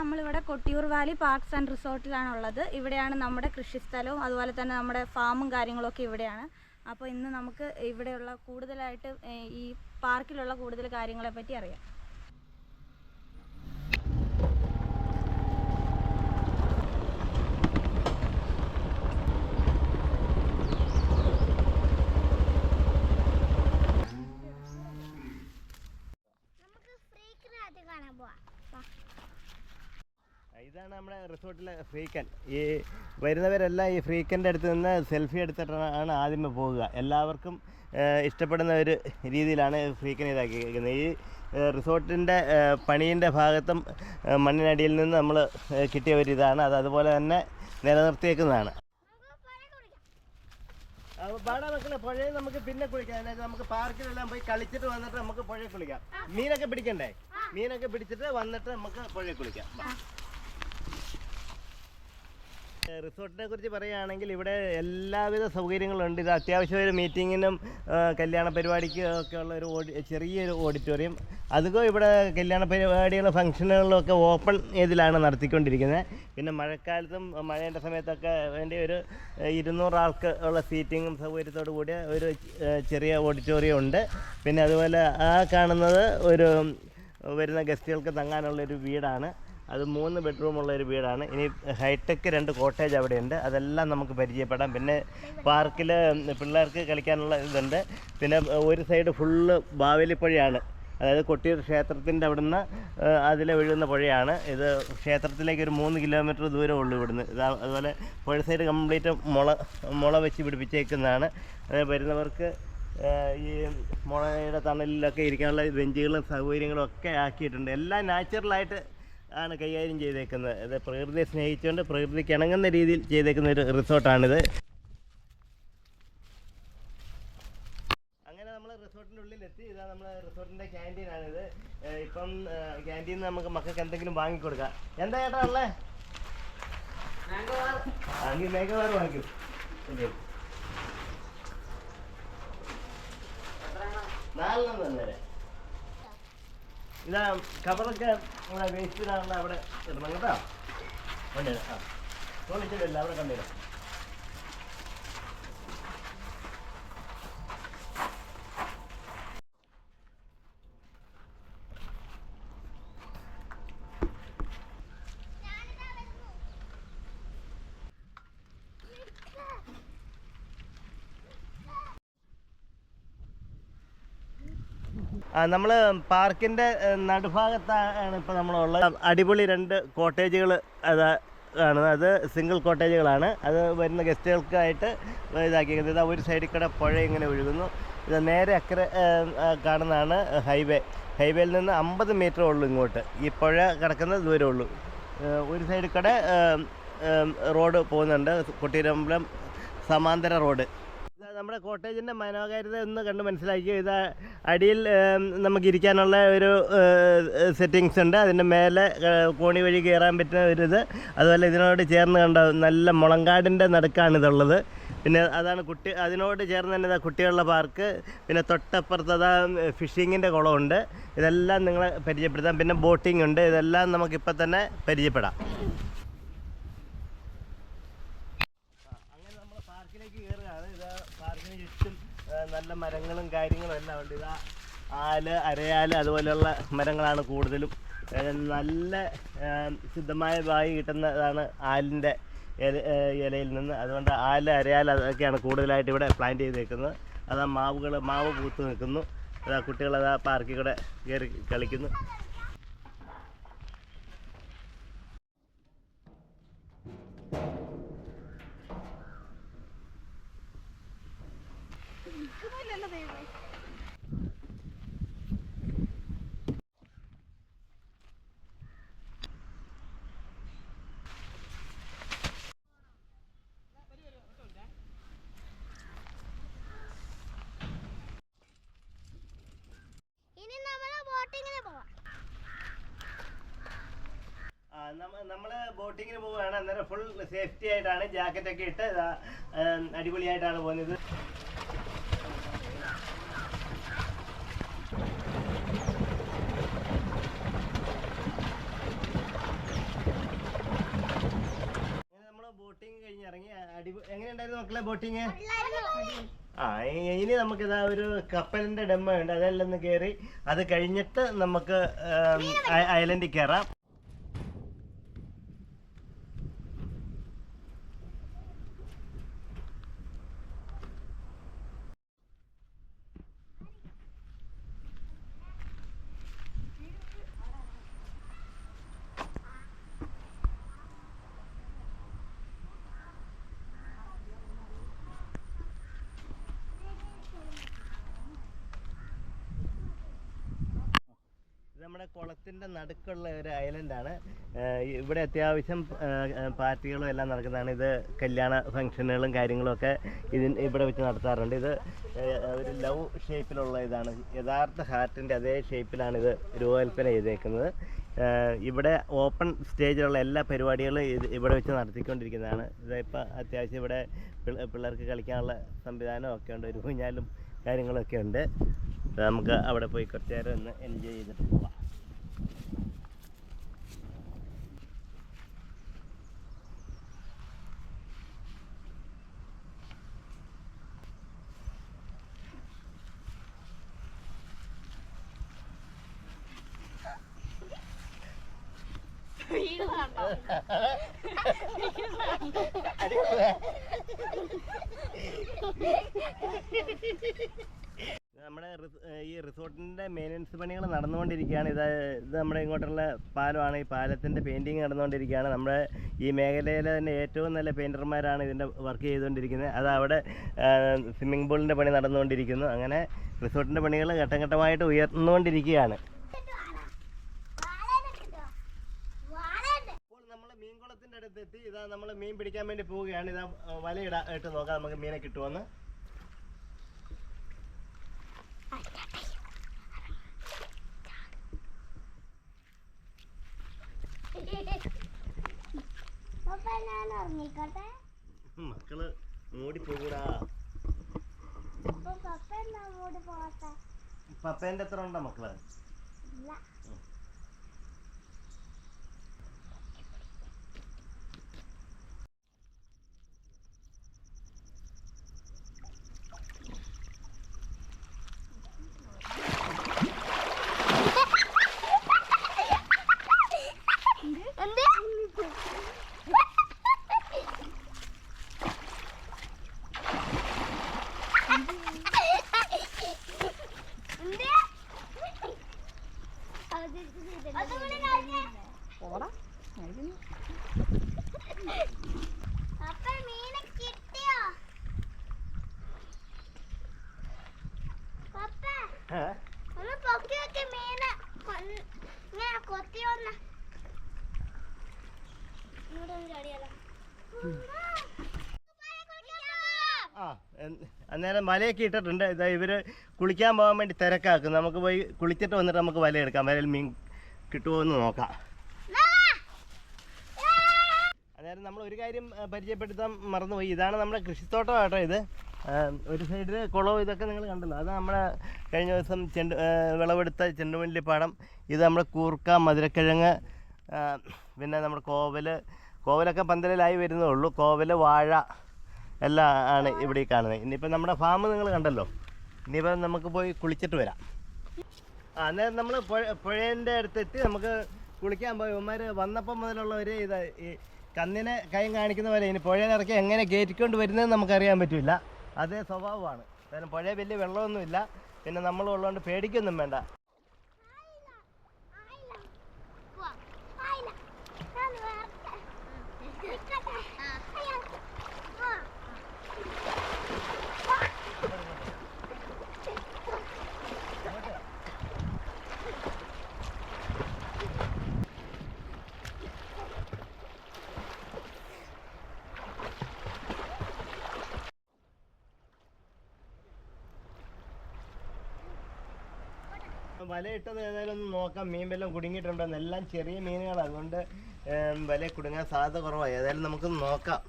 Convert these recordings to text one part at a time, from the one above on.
നമ്മളിവിടെ Kottiyoor valley parks and റിസോർട്ടിലാണ് ഉള്ളത് ഇവിടെയാണ് നമ്മുടെ കൃഷിസ്ഥലവും അതുപോലെ തന്നെ നമ്മുടെ ഫാമും കാര്യങ്ങളൊക്കെ ഇവിടെയാണ്. അപ്പോൾ ഇന്ന് നമുക്ക് ഇവിടെയുള്ള കൂടുതലായിട്ട് ഈ പാർക്കിലുള്ള കൂടുതൽ കാര്യങ്ങളെ പറ്റി അറിയാം നമുക്ക് ഫ്രീക്കിനകത്ത് കാണാൻ പോവാം വാ. ഇതാണ് നമ്മുടെ റിസോർട്ടിലെ ഫ്രീക്കൻ. ഈ വരുന്നവരെല്ലാം ഈ ഫ്രീക്കന്റെ അടുത്ത് നിന്ന് സെൽഫി എടുത്തിട്ടാണ് ആദ്യമേ പോകുക എല്ലാവർക്കും ഇഷ്ടപ്പെടുന്ന ഒരു രീതിയിലാണ് ഫ്രീക്കൻ ഇതാക്കിയിരിക്കുന്നത്. ഈ റിസോർട്ടിന്റെ പണിയിന്റെ പണീന്റെ ഭാഗത്തും മണ്ണിനടിയിൽ നിന്ന് നമ്മൾ കിട്ടിയ ഒരു ഇതാണ്. അത് അതുപോലെ തന്നെ നിലനിർത്തിയേക്കുന്നതാണ്. പാടാ മക്കളെ പുഴയിൽ നമുക്ക് പിന്നെ കുളിക്കാം. നമുക്ക് പാർക്കിലെല്ലാം പോയി കളിച്ചിട്ട് വന്നിട്ട് നമുക്ക് പുഴയിൽ കുളിക്കാം. മീനൊക്കെ പിടിക്കണ്ടേ? മീനൊക്കെ പിടിച്ചിട്ട് വന്നിട്ട് നമുക്ക് പുഴയിൽ കുളിക്കാം. റിസോർട്ടിനെ കുറിച്ച് പറയുകയാണെങ്കിൽ ഇവിടെ എല്ലാവിധ സൗകര്യങ്ങളും ഉണ്ട് ഇത് അത്യാവശ്യം ഒരു മീറ്റിങ്ങിനും കല്യാണ പരിപാടിക്കും ഒക്കെ ഉള്ള ഒരു ചെറിയൊരു ഓഡിറ്റോറിയം. അതുപോലെ ഇവിടെ കല്യാണ പരിപാടികളും ഫംഗ്ഷനുകളും ഒക്കെ ഓപ്പൺ ഇതിലാണ് നടത്തിക്കൊണ്ടിരിക്കുന്നത്. പിന്നെ മഴക്കാലത്തും മഴേന്റെ സമയത്തൊക്കെ വേണ്ടി ഒരു ഇരുന്നൂറ് ആൾക്ക് ഉള്ള സീറ്റിങ്ങും സൗകര്യത്തോടു കൂടിയ ഒരു ചെറിയ ഓഡിറ്റോറിയം ഉണ്ട്. പിന്നെ അതുപോലെ ആ കാണുന്നത് ഒരു വരുന്ന ഗസ്റ്റുകൾക്ക് തങ്ങാനുള്ളൊരു വീടാണ്. അത് മൂന്ന് ബെഡ്റൂം ഉള്ള ഒരു വീടാണ്. ഇനി ഹൈടെക് രണ്ട് കോട്ടേജ് അവിടെയുണ്ട്. അതെല്ലാം നമുക്ക് പരിചയപ്പെടാം. പിന്നെ പാർക്കിൽ പിള്ളേർക്ക് കളിക്കാനുള്ള ഇതുണ്ട്. പിന്നെ ഒരു സൈഡ് ഫുള്ള് ബാവലിപ്പുഴയാണ് അതായത് കൊട്ടിയൂർ ക്ഷേത്രത്തിന്റെ അവിടുന്ന് അതിലെ ഒഴുകുന്ന പുഴയാണ്. ഇത് ക്ഷേത്രത്തിലേക്ക് ഒരു മൂന്ന് കിലോമീറ്റർ ദൂരം ഉള്ളൂ ഇവിടുന്ന്. ഇത് അതുപോലെ പുഴ സൈഡ് കംപ്ലീറ്റ് മുള മുള വെച്ച് പിടിപ്പിച്ചേക്കുന്നതാണ്. അത് വരുന്നവർക്ക് ഈ മുളയുടെ തണലിലൊക്കെ ഇരിക്കാനുള്ള ബെഞ്ചുകളും സൗകര്യങ്ങളും ഒക്കെ ആക്കിയിട്ടുണ്ട്. എല്ലാം നാച്ചുറലായിട്ട് ആണ് കൈകാര്യം ചെയ്തേക്കുന്നത്. ഇത് പ്രകൃതിയെ സ്നേഹിച്ചുകൊണ്ട് പ്രകൃതിക്ക് ഇണങ്ങുന്ന രീതിയിൽ ചെയ്തേക്കുന്ന ഒരു റിസോർട്ടാണിത്. അങ്ങനെ നമ്മൾ റിസോർട്ടിന്റെ ഉള്ളിലെത്തി. ഇതാ നമ്മൾ റിസോർട്ടിന്റെ ക്യാന്റീനാണിത്. ഇപ്പം ക്യാന്റീൻ നമുക്ക് മക്കൾക്ക് എന്തെങ്കിലും വാങ്ങിക്കൊടുക്കാം. എന്താ ചേട്ടാ ഉള്ളേ? മേഘവാർ വാങ്ങിക്കും. നാലെണ്ണം തന്നെ ഇതാ കവറൊക്കെ നമ്മുടെ വേസ്റ്റിനാണ് അവിടെ ഇടണം കേട്ടോ. ആ. തോന്നിച്ചിട്ടില്ല അവിടെ നമ്മൾ പാർക്കിന്റെ നടുഭാഗത്താണ് ഇപ്പോൾ നമ്മളുള്ളത്. അടിപൊളി രണ്ട് കോട്ടേജുകൾ അത് ആണ്. അത് സിംഗിൾ കോട്ടേജുകളാണ്. അത് വരുന്ന ഗസ്റ്റുകൾക്കായിട്ട് ഇതാക്കിയിരിക്കുന്നത്. ഇതാ ഒരു സൈഡിൽ കൂടെ പുഴ ഇങ്ങനെ ഒഴുകുന്നു. ഇത് നേരെ അക്കരെ കാണുന്നതാണ് ഹൈവേ. ഹൈവേയിൽ നിന്ന് അമ്പത് മീറ്റർ ഉള്ളൂ ഇങ്ങോട്ട്. ഈ പുഴ കിടക്കുന്ന ദൂരം ഉള്ളൂ. ഒരു സൈഡിൽ കൂടെ റോഡ് പോകുന്നുണ്ട്. കുട്ടീരമ്പലം സമാന്തര റോഡ്. നമ്മുടെ കോട്ടേജിന്റെ മനോഹാരിത ഒന്ന് കണ്ട് മനസ്സിലാക്കി ഇത് അടിയിൽ നമുക്ക് ഇരിക്കാനുള്ള ഒരു സെറ്റിങ്സ് ഉണ്ട്. അതിന്റെ മേലെ കോണി വഴി കയറാൻ പറ്റുന്ന ഒരു ഇത്. അതുപോലെ ഇതിനോട് ചേർന്ന് കണ്ട നല്ല മുളങ്കാടിന്റെ നടുക്കാണ് ഇതുള്ളത് പിന്നെ അതാണ് കുട്ടി അതിനോട് ചേർന്ന് തന്നെ കുട്ടികളുടെ പാർക്ക്. പിന്നെ തൊട്ടപ്പുറത്ത് അതാ ഫിഷിങ്ങിന്റെ കുളമുണ്ട്. ഇതെല്ലാം നിങ്ങളെ പരിചയപ്പെടുത്താം. പിന്നെ ബോട്ടിംഗ് ഉണ്ട്. ഇതെല്ലാം നമുക്കിപ്പോൾ തന്നെ പരിചയപ്പെടാം അങ്ങനെ നമ്മൾ പാർക്കിലേക്ക് കയറുകയാണ് ഇതാ പാർക്കിന് ചുറ്റും ആ, നല്ല മരങ്ങളും കാര്യങ്ങളും എല്ലാം ഉണ്ട്. ഇതാ ആൽ അരയാൽ അതുപോലെയുള്ള മരങ്ങളാണ് കൂടുതലും. നല്ല ശുദ്ധമായ വായു കിട്ടുന്നതാണ് ആലിന്റെ ഇല ഇലയിൽ നിന്ന്. അതുകൊണ്ട് ആൽ അരയാൽ അതൊക്കെയാണ് കൂടുതലായിട്ട് ഇവിടെ പ്ലാൻ ചെയ്തേക്കുന്നത്. അതാ മാവുകൾ മാവ് പൂത്ത് നിൽക്കുന്നു. അതാ കുട്ടികളതാ പാർക്കിൽ കൂടെ കയറി കളിക്കുന്നു. ഇനി നമ്മൾ ബോട്ടിങ്ങിന് ബോട്ടിങ്ങിന് പോവുകയാണ്. അന്നേരം ഫുൾ സേഫ്റ്റി ആയിട്ടാണ് ജാക്കറ്റ് ഒക്കെ ഇട്ട് ഇറങ്ങി ആ ഇനി നമുക്ക് ഇതാ ഒരു കപ്പലിന്റെ ഡെമ്മ ഉണ്ട്. അതെല്ലാം ഒന്ന് കയറി അത് കഴിഞ്ഞിട്ട് നമുക്ക് ഐലൻഡിൽ കയറാം നമ്മുടെ കുളത്തിന്റെ നടുക്കുള്ള ഒരു ഐലൻഡാണ് ഇവിടെ അത്യാവശ്യം പാർട്ടികളും എല്ലാം നടക്കുന്നതാണ്. ഇത് കല്യാണ ഫംഗ്ഷനുകളും കാര്യങ്ങളും ഒക്കെ ഇതിന് ഇവിടെ വെച്ച് നടത്താറുണ്ട്. ഇത് ഒരു ലവ് ഷേപ്പിലുള്ള ഇതാണ്. യഥാർത്ഥ ഹാർട്ടിന്റെ അതേ ഷേപ്പിലാണ് ഇത് രൂപകൽപ്പന ചെയ്തേക്കുന്നത്. ഇവിടെ ഓപ്പൺ സ്റ്റേജിലുള്ള എല്ലാ പരിപാടികളും ഇത് ഇവിടെ വെച്ച് നടത്തിക്കൊണ്ടിരിക്കുന്നതാണ്. ഇതിപ്പോൾ അത്യാവശ്യം ഇവിടെ പിള്ള- പിള്ളേർക്ക് കളിക്കാനുള്ള സംവിധാനം ഒക്കെ ഉണ്ട്. ഒരു കുഞ്ഞാലും കാര്യങ്ങളൊക്കെ ഉണ്ട്. നമുക്ക് അവിടെ പോയി കുറച്ച് നേരം ഒന്ന് എൻജോയ് ചെയ്തിട്ട് പോവാം. നമ്മുടെ ഈ റിസോർട്ടിന്റെ മെയിന്റനൻസ് പണികൾ നടന്നുകൊണ്ടിരിക്കുകയാണ്. ഇത് ഇത് നമ്മുടെ ഇങ്ങോട്ടുള്ള പാലമാണ്. ഈ പാലത്തിന്റെ പെയിന്റിങ് നടന്നുകൊണ്ടിരിക്കുകയാണ്. നമ്മുടെ ഈ മേഖലയിലെ തന്നെ ഏറ്റവും നല്ല പെയിന്റർമാരാണ് ഇതിന്റെ വർക്ക് ചെയ്തുകൊണ്ടിരിക്കുന്നത്. അത് അവിടെ സ്വിമ്മിംഗ് പൂളിന്റെ പണി നടന്നുകൊണ്ടിരിക്കുന്നു. അങ്ങനെ റിസോർട്ടിന്റെ പണികൾ ഘട്ടം ഘട്ടമായിട്ട് ഉയർന്നുകൊണ്ടിരിക്കുകയാണ് ഇപ്പോൾ നമ്മൾ എത്തി ഇതാ നമ്മൾ മീൻ പിടിക്കാൻ വേണ്ടി പോവുകയാണ്. ഇതാ വലയിടാ ഇട്ട് നോക്കാം നമുക്ക് മീനെ കിട്ടുമെന്ന് മക്കൾ മൂടി പോകൂടാ. പപ്പേന്റെ എത്ര ഉണ്ടോ മക്കൾ ഇല്ല എന്ത് എന്ത് അതുകൂടി കഴിഞ്ഞേ അപ്പ മീനെ കിട്ടിയോ പപ്പ ഏ? ഒന്ന് പൊക്കി വെക്ക് മീനെ കൊന്ന് ഇങ്ങനെ കൊത്തിയൊന്ന് ഇവിടെ ഒന്ന് ചാടിയാലോ ആ എൻ- അന്നേരം വലയൊക്കെ ഇട്ടിട്ടുണ്ട്. ഇതാ ഇവർ കുളിക്കാൻ പോകാൻ വേണ്ടി തിരക്കാക്കും നമുക്ക് പോയി കുളിച്ചിട്ട് വന്നിട്ട് നമുക്ക് വല എടുക്കാം. വലയിൽ മീൻ കിട്ടുമോ എന്ന് നോക്കാം. അതായത് നമ്മൾ ഒരു കാര്യം പരിചയപ്പെടുത്താൻ മറന്നുപോയി. ഇതാണ് നമ്മുടെ കൃഷിത്തോട്ടം കേട്ടോ ഇത്. ഒരു സൈഡിൽ കുളവും ഇതൊക്കെ നിങ്ങൾ കണ്ടല്ലോ. അത് നമ്മുടെ കഴിഞ്ഞ ദിവസം ചെണ്ട് വിളവെടുത്ത ചെണ്ടുമല്ലി പാടം. ഇത് നമ്മുടെ കൂർക്ക മധുരക്കിഴങ്ങ് പിന്നെ നമ്മുടെ കോവൽ. കോവലൊക്കെ പന്തലിലായി വരുന്നേ ഉള്ളൂ. കോവൽ വാഴ എല്ലാം ആണ് ഇവിടെ കാണുന്നത്. ഇനിയിപ്പോൾ നമ്മുടെ ഫാം നിങ്ങൾ കണ്ടല്ലോ. ഇനിയിപ്പോൾ നമുക്ക് പോയി കുളിച്ചിട്ട് വരാം. ആ അന്നേരം നമ്മൾ പുഴ പുഴേന്റെ അടുത്തെത്തി നമുക്ക് കുളിക്കാൻ പോയി. ഉമ്മാർ വന്നപ്പം മുതലുള്ളവർ ഇത് ഈ കന്നിനെ കൈയും കാണിക്കുന്ന പോലെ ഇനി പുഴയിലിറക്കി എങ്ങനെ കയറ്റിക്കൊണ്ട് വരുന്നതെന്ന് നമുക്കറിയാൻ പറ്റില്ല. അതേ സ്വഭാവമാണ്. കാരണം പുഴ വലിയ വെള്ളമൊന്നുമില്ല. പിന്നെ നമ്മൾ ഉള്ളതുകൊണ്ട് പേടിക്കൊന്നും വേണ്ട. വലയിട്ടത് ഏതായാലും ഒന്ന് നോക്കാം. മീൻ വല്ലതും കുടുങ്ങിയിട്ടുണ്ടോ എല്ലാം ചെറിയ മീനുകളാണ് അതുകൊണ്ട് വല കുടുങ്ങാൻ സാധ്യത കുറവാണ് ഏതായാലും നമുക്ക് നോക്കാം.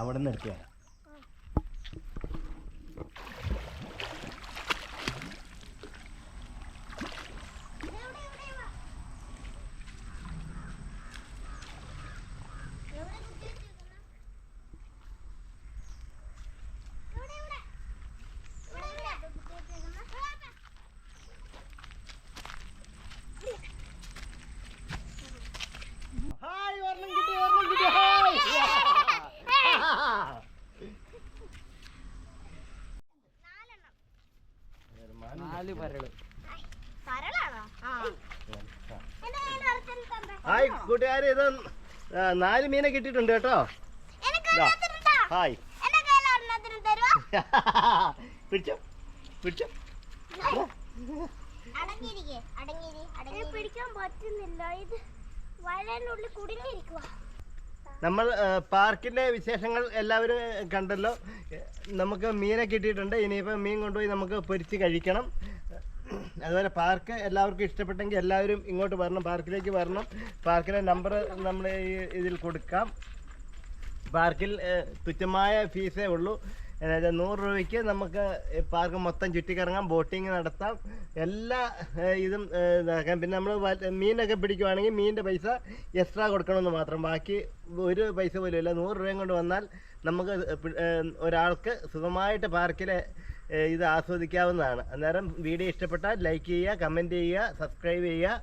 അവിടെ നിന്ന് നാല് പരൾ. ഹായ് കൂട്ടുകാരെ ഇത് നാല് മീനെ കിട്ടിയിട്ടുണ്ട് കേട്ടോ. ഹായ്. പിടിച്ചോ പിടിച്ചോ. പിടിക്കാൻ പറ്റുന്നില്ല. ഇത് വലനുള്ളിൽ കുടുങ്ങിയിരിക്കുക നമ്മൾ പാർക്കിന്റെ വിശേഷങ്ങൾ എല്ലാവരും കണ്ടല്ലോ. നമുക്ക് മീനെ കിട്ടിയിട്ടുണ്ട്. ഇനിയിപ്പോൾ മീൻ കൊണ്ടുപോയി നമുക്ക് പൊരിച്ച് കഴിക്കണം. അതുപോലെ പാർക്ക് എല്ലാവർക്കും ഇഷ്ടപ്പെട്ടെങ്കിൽ എല്ലാവരും ഇങ്ങോട്ട് വരണം പാർക്കിലേക്ക് വരണം. പാർക്കിലെ നമ്പർ നമ്മൾ ഇതിൽ കൊടുക്കാം. പാർക്കിൽ തുച്ഛമായ ഫീസേ ഉള്ളൂ. അതായത് നൂറ് രൂപയ്ക്ക് നമുക്ക് പാർക്ക് മൊത്തം ചുറ്റിക്കറങ്ങാം ബോട്ടിങ് നടത്താം എല്ലാ ഇതും ഇതാക്കാം. പിന്നെ നമ്മൾ മീനൊക്കെ പിടിക്കുവാണെങ്കിൽ മീനിന്റെ പൈസ എക്സ്ട്രാ കൊടുക്കണമെന്ന് മാത്രം. ബാക്കി ഒരു പൈസ പോലും ഇല്ല. നൂറ് രൂപയും കൊണ്ട് വന്നാൽ നമുക്ക് ഒരാൾക്ക് സുഖമായിട്ട് പാർക്കിലെ ഇത് ആസ്വദിക്കാവുന്നതാണ്. അന്നേരം വീഡിയോ ഇഷ്ടപ്പെട്ടാൽ ലൈക്ക് ചെയ്യുക കമന്റ് ചെയ്യുക സബ്സ്ക്രൈബ് ചെയ്യുക.